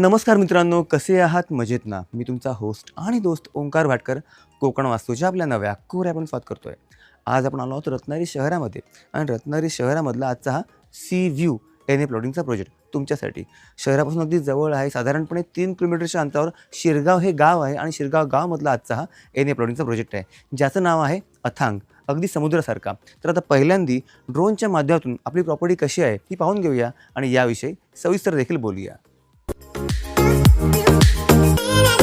नमस्कार मित्रांनो कसे आहात? मजेत ना? मी तुमचा होस्ट आणि दोस्त ओंकार भाटकर कोकण वास्तूच्या आपल्या नव्या कोऱ्या आपण स्वाद करतोय. आज आपण आलो आहोत रत्नागिरी शहरामध्ये आणि रत्नागिरी शहरामधला आजचा हा सी व्ह्यू एन ए प्लॉटिंगचा प्रोजेक्ट तुमच्यासाठी. शहरापासून अगदी जवळ आहे साधारणपणे तीन किलोमीटरच्या अंतरावर शिरगाव हे गाव आहे आणि शिरगाव गावमधला आजचा हा एन ए प्लॉटिंगचा प्रोजेक्ट आहे. ज्याचं नाव आहे अथांग अगदी समुद्रासारखा. तर आता पहिल्यांदी ड्रोनच्या माध्यमातून आपली प्रॉपर्टी कशी आहे ही पाहून घेऊया आणि याविषयी सविस्तर देखील बोलूया.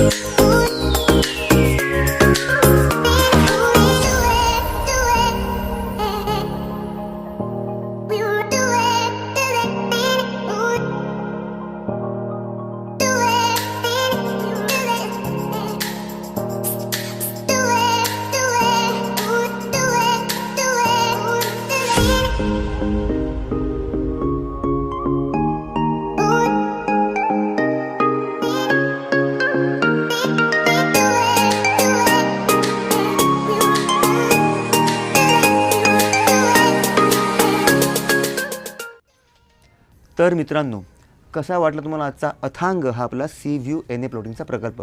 Thank you. तर मित्रांनो कसा वाटला तुम्हाला आजचा अथांग हा आपला सी व्ह्यू एन ए प्लॉटिंगचा प्रकल्प?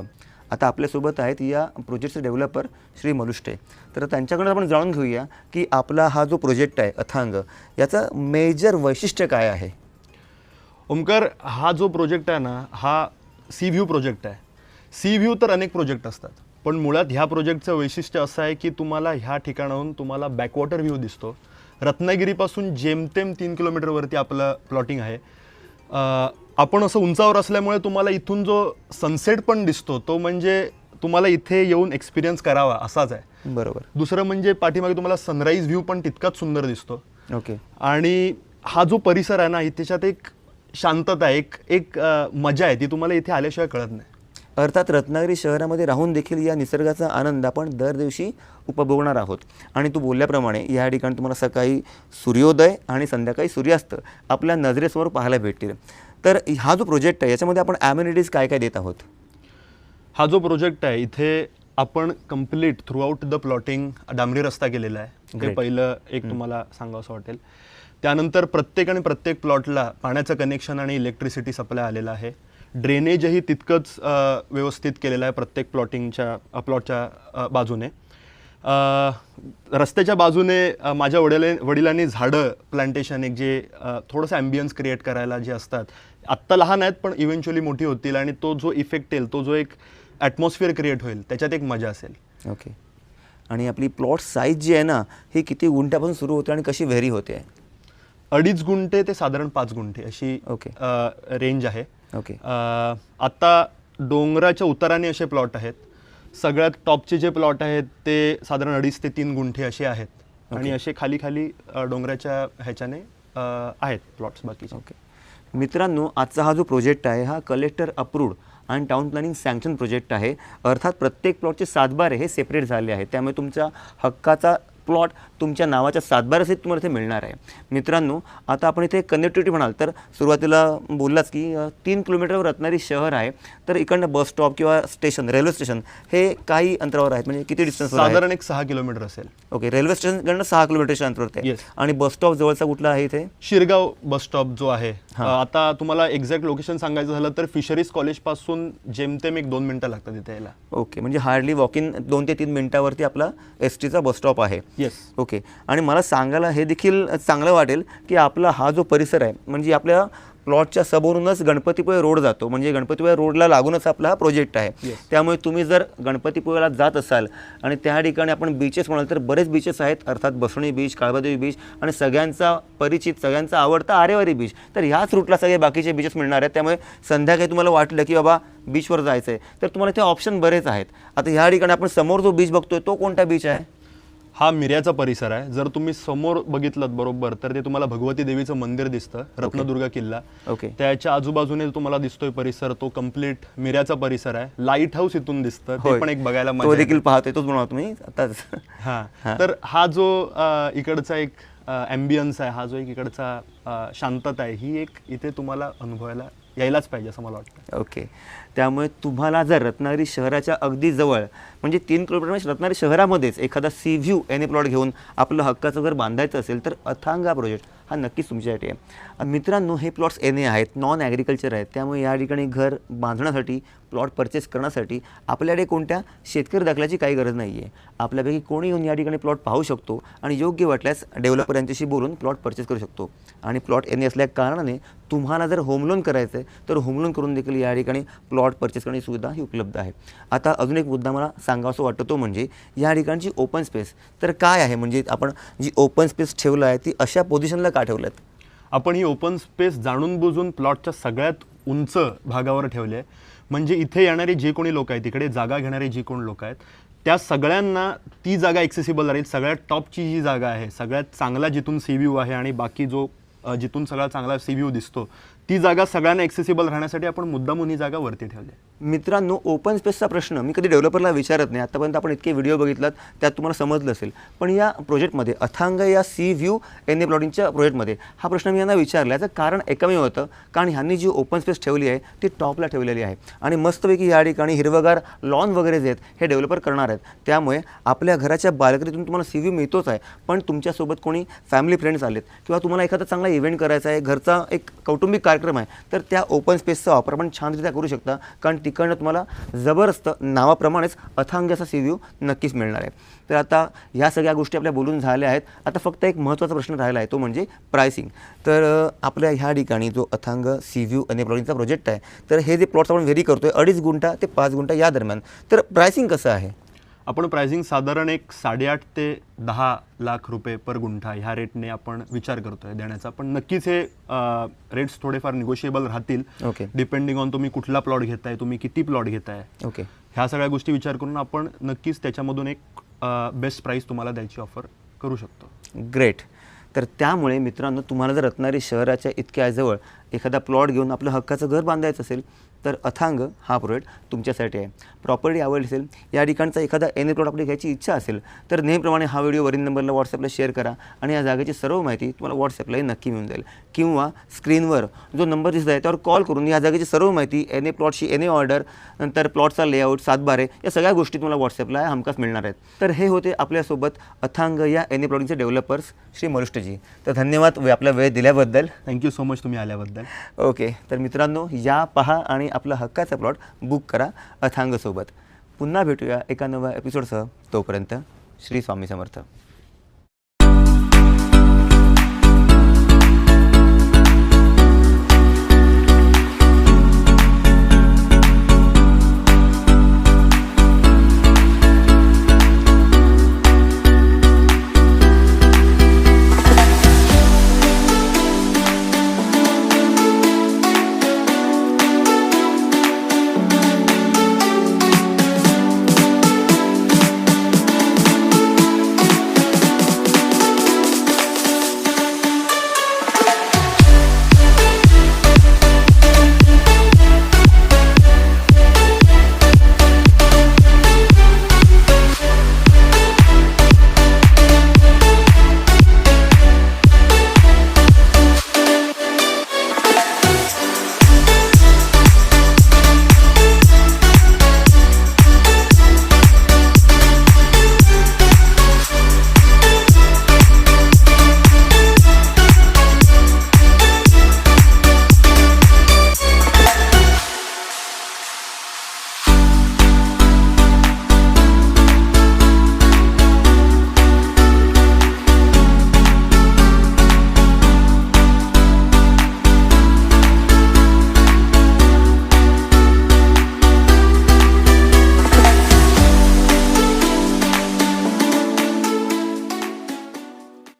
आता आपल्यासोबत आहेत या प्रोजेक्टचे डेव्हलपर श्री मलुष्टे तर त्यांच्याकडून आपण जाणून घेऊया की आपला हा जो प्रोजेक्ट आहे अथांग याचं मेजर वैशिष्ट्य काय आहे? ओमकार हा जो प्रोजेक्ट आहे ना हा सी व्ह्यू प्रोजेक्ट आहे. सी व्ह्यू तर अनेक प्रोजेक्ट असतात पण मुळात ह्या प्रोजेक्टचं वैशिष्ट्य असं आहे की तुम्हाला ह्या ठिकाणाहून तुम्हाला बॅकवॉटर व्ह्यू दिसतो. रत्नागिरीपासून जेमतेम तीन किलोमीटरवरती आपलं प्लॉटिंग आहे. आपण असं उंचावर असल्यामुळे तुम्हाला इथून जो सनसेट पण दिसतो तो म्हणजे तुम्हाला इथे येऊन एक्सपिरियन्स करावा असाच आहे. बरोबर. दुसरं म्हणजे पाठीमागे तुम्हाला सनराईज व्ह्यू पण तितकाच सुंदर दिसतो. ओके. आणि हा जो परिसर आहे ना त्याच्यात एक शांतता आहे, एक एक मजा आहे ती तुम्हाला इथे आल्याशिवाय कळत नाही. अर्थात रत्नागिरी शहरामध्ये राहून देखील या निसर्गाचा आनंद आपण दर दिवशी उपभोगणार आहोत. आणि तू बोलल्याप्रमाणे या ठिकाणी तुम्हाला सकाळी सूर्योदय आणि संध्याकाळी सूर्यास्त आपल्या नजरेसमोर पाहायला भेटतील. तर हा जो प्रोजेक्ट आहे याच्यामध्ये आपण ॲम्युनिटीज काय काय देत आहोत? हा जो प्रोजेक्ट आहे इथे आपण कंप्लीट थ्रूआउट द प्लॉटिंग डांबरी रस्ता केलेला आहे. ते. पहिलं एक तुम्हाला सांगावं असं वाटेल. त्यानंतर प्रत्येक आणि प्रत्येक प्लॉटला पाण्याचं कनेक्शन आणि इलेक्ट्रिसिटी सप्लाय आलेला आहे. ड्रेनेजही तितकंच व्यवस्थित केलेलं आहे प्रत्येक प्लॉटिंगच्या प्लॉटच्या बाजूने. रस्त्याच्या बाजूने माझ्या वडिला वडिलांनी झाडं प्लांटेशन एक जे थोडंसं ॲम्बियन्स क्रिएट करायला जे असतात. आत्ता लहान आहेत पण इव्हेंच्युअली मोठी होतील आणि तो जो इफेक्ट येईल तो जो एक ॲटमॉस्फिअर क्रिएट होईल त्याच्यात एक मजा असेल. ओके आणि आपली प्लॉट साईज जी आहे ना ही किती गुंठ्यापासून सुरू होते आणि कशी व्हेरी होते? अडीच गुंठे ते साधारण पाच गुंठे अशी ओके. रेंज आहे. ओके आता डोंगराच्या उताराने असे प्लॉट आहेत. सगळ्यात टॉपचे जे प्लॉट आहेत ते साधारण अडीच ते तीन गुंठे असे आहेत. आणि असे खाली खाली डोंगराच्या ह्याच्याने आहेत प्लॉट्स बाकीचे. ओके मित्रांनो आजचा हा जो प्रोजेक्ट आहे हा कलेक्टर अप्रूव्ड आणि टाउन प्लॅनिंग सँक्शन प्रोजेक्ट आहे. अर्थात प्रत्येक प्लॉटचे सातबारे हे सेपरेट झाले आहे त्यामुळे तुमच्या हक्काचा प्लॉट तुमच्या नावाच्या सातबारासहित तुम्हाला इथे मिळणार आहे. मित्रांनो आता आपण इथे कनेक्टिव्हिटी म्हणाल तर सुरुवातीला बोललाच की तीन किलोमीटरवर रत्नागिरी शहर आहे तर इकडनं बस स्टॉप किंवा स्टेशन रेल्वे स्टेशन हे काही अंतरावर आहेत म्हणजे किती डिस्टन्सवर आहे? साधारण एक सहा किलोमीटर असेल. ओके रेल्वे स्टेशनकडनं सहा किलोमीटरच्या अंतरावरती आहे. आणि बस स्टॉप जवळचा कुठला आहे इथे? शिरगाव बस स्टॉप जो आहे. आता तुम्हाला एक्झॅक्ट लोकेशन सांगायचं झालं तर फिशरीज कॉलेजपासून जेमतेम एक दोन मिनिटं लागतात इथे यायला. ओके म्हणजे हार्डली वॉक इन दोन ते तीन मिनिटावरती आपला एस टीचा बस स्टॉप आहे. येस ओके आणि मला सांगायला हे देखील चांगलं वाटेल की आपला हा जो परिसर आहे म्हणजे आपल्या प्लॉटच्या समोरूनच गणपतीपुळे रोड जातो. म्हणजे गणपतीपुळे रोडला लागूनच आपला हा प्रोजेक्ट आहे. त्यामुळे तुम्ही जर गणपतीपुळेला जात असाल आणि त्या ठिकाणी आपण बीचेस म्हणाल तर बरेच बीचेस आहेत अर्थात बसवणी बीच काळबादेवी बीच आणि सगळ्यांचा परिचित सगळ्यांचा आवडता आरेवारी बीच तर ह्याच रूटला सगळे बाकीचे बीचेस मिळणार आहेत. त्यामुळे संध्याकाळी तुम्हाला वाटलं की बाबा बीचवर जायचं आहे तर तुम्हाला ते ऑप्शन बरेच आहेत. आता ह्या ठिकाणी आपण समोर जो बीच बघतोय तो कोणता बीच आहे? हा मिऱ्याचा परिसर आहे. जर तुम्ही समोर बघितलं बरोबर तर ते तुम्हाला भगवती देवीचं मंदिर दिसतं रत्नदुर्गा किल्ला. ओके. त्याच्या आजूबाजूने तुम्हाला दिसतोय परिसर तो कंप्लीट मिऱ्याचा परिसर आहे. लाइट हाऊस इथून दिसतं ते होय. पण एक बघायला तो मजा देखील पाहतोय तोच म्हणा तुम्ही. आताच. हा. हा. तर हा जो अ, इकडचा एक अँबियन्स आहे हा जो एक इकडचा अ, शांतता आहे ही एक इथे तुम्हाला अनुभवायला यायलाच पाहिजे असं मला वाटतं. ओके. त्यामुळे तुम्हाला जर रत्नागिरी शहराच्या अगदी जवळ म्हणजे तीन किलोमीटर म्हणजे रत्नागिरी शहरामध्येच एखादा सी व्ह्यू याने प्लॉट घेऊन आपलं हक्काचं घर बांधायचं असेल तर अथांगा प्रोजेक्ट हा नक्कीच तुमच्यासाठी आहे. मित्रांनो हे प्लॉट्स एन ए आहेत नॉन ॲग्रिकल्चर आहेत. त्यामुळे या ठिकाणी घर बांधण्यासाठी प्लॉट परचेस करण्यासाठी आपल्याकडे कोणत्या शेतकरी दाखल्याची काही गरज नाही आहे आपल्यापैकी कोणी येऊन या ठिकाणी प्लॉट पाहू शकतो आणि योग्य वाटल्यास डेव्हलपर यांच्याशी बोलून प्लॉट परचेस करू शकतो. आणि प्लॉट एन ए असल्या कारणाने तुम्हाला जर होम लोन करायचं आहे तर होम लोन करून देखील या ठिकाणी प्लॉट परचेस करण्याची सुविधा ही उपलब्ध आहे. आता अजून एक मुद्दा मला सांगावासा वाटतो तो म्हणजे या ठिकाणची ओपन स्पेस तर काय आहे? म्हणजे आपण जी ओपन स्पेस ठेवलं आहे ती अशा पोझिशनला का ठेवलं आपण ही ओपन स्पेस जाणून बुजून प्लॉटच्या सगळ्यात उंच भागावर ठेवले आहे. म्हणजे इथे येणारे जे कोणी लोक आहेत तिकडे जागा घेणारे जे कोण लोक आहेत त्या सगळ्यांना ती जागा एक्सेसिबल राहील. सगळ्यात टॉपची जी जागा आहे सगळ्यात चांगला जिथून सी व्ह्यू आहे आणि बाकी जो जिथून सगळा चांगला सी व्ह्यू दिसतो ती जागा सगळ्यांना ॲक्सेसिबल राहण्यासाठी आपण मुद्दामून ही जागा वरती ठेवली आहे. मित्रांनो ओपन स्पेसचा प्रश्न मी कधी डेव्हलपरला विचारत नाही. आतापर्यंत आपण इतके व्हिडिओ बघितलात त्यात तुम्हाला समजलं असेल. पण या प्रोजेक्टमध्ये अथांग या सी व्ह्यू एन ए प्लॉटिंगच्या प्रोजेक्टमध्ये हा प्रश्न मी यांना विचारला याचं कारण एकमेव होतं. कारण ह्यांनी जी ओपन स्पेस ठेवली आहे ती टॉपला ठेवलेली आहे. आणि मस्तपैकी या ठिकाणी हिरवगार लॉन वगैरे जे आहेत हे डेव्हलपर करणार आहेत. त्यामुळे आपल्या घराच्या बाल्कनीतून तुम्हाला सी व्ह्यू मिळतोच आहे. पण तुमच्यासोबत कोणी फॅमिली फ्रेंड्स आलेत किंवा तुम्हाला एखादा चांगला इव्हेंट करायचा आहे घरचा एक कौटुंबिक कार्यक्रम आहे. तर त्या ओपन स्पेसचा वापर आपण छानरित्या करू शकता. कारण तिकडनं तुम्हाला जबरदस्त नावाप्रमाणेच अथांग असा सी व्ह्यू नक्कीच मिळणार आहे. तर आता ह्या सगळ्या गोष्टी आपल्या बोलून झाल्या आहेत. आता फक्त एक महत्त्वाचा प्रश्न राहिला आहे तो म्हणजे प्रायसिंग तर आपल्या ह्या ठिकाणी जो अथांग सी व्ह्यू आणि प्लॉटिंगचा प्रोजेक्ट आहे तर हे जे प्लॉट्स आपण व्हेरी करतो आहे अडीच गुंठा ते पाच गुंठा या दरम्यान. तर प्रायसिंग कसं आहे? आपण प्राइसिंग साधारण एक साडेआठ ते दहा लाख रुपये पर गुंठा ह्या रेटने आपण विचार करतोय देण्याचा. पण नक्कीच हे रेट्स थोडेफार निगोशिएबल राहतील. ओके डिपेंडिंग ऑन तुम्ही कुठला प्लॉट घेताय तुम्ही किती प्लॉट घेताय. ओके ह्या सगळ्या गोष्टी विचार करून आपण नक्कीच त्याच्यामधून एक बेस्ट प्राईस तुम्हाला द्यायची ऑफर करू शकतो. ग्रेट तर त्यामुळे मित्रांनो तुम्हाला जर रत्नागिरी शहराच्या इतक्या जवळ एखादा प्लॉट घेऊन आपलं हक्काचं घर बांधायचं असेल तर अथांग हा प्रोजेक्ट तुमच्यासाठी आहे. प्रॉपर्टी आवडली असेल या ठिकाणचा एखादा एन प्लॉट आपली घ्यायची इच्छा असेल तर नेहमीप्रमाणे हा व्हिडिओ वरील नंबरला व्हॉट्सअपला शेअर करा आणि या जागेची सर्व माहिती तुम्हाला व्हॉट्सअपलाही नक्की मिळून जाईल. किंवा स्क्रीनवर जो नंबर दिसत आहे त्यावर कॉल करून या जागेची सर्व माहिती एन ए प्लॉटची एन ए ऑर्डर नंतर प्लॉटचा लेआउट सातबारे या सगळ्या गोष्टी तुम्हाला व्हॉट्सअपला हमखास मिळणार आहेत. तर हे होते आपल्यासोबत अथांग या एन ए प्लॉटिंगचे डेव्हलपर्स श्री मरुष्टजी. तर धन्यवाद वे- आपला वेळ दिल्याबद्दल. थँक्यू सो मच तुम्ही आल्याबद्दल. ओके तर मित्रांनो या पहा आणि आपला हक्काचा प्लॉट बुक करा अथांगसोबत. पुन्हा भेटूया एका नव्या एपिसोडसह तोपर्यंत श्री स्वामी समर्थ.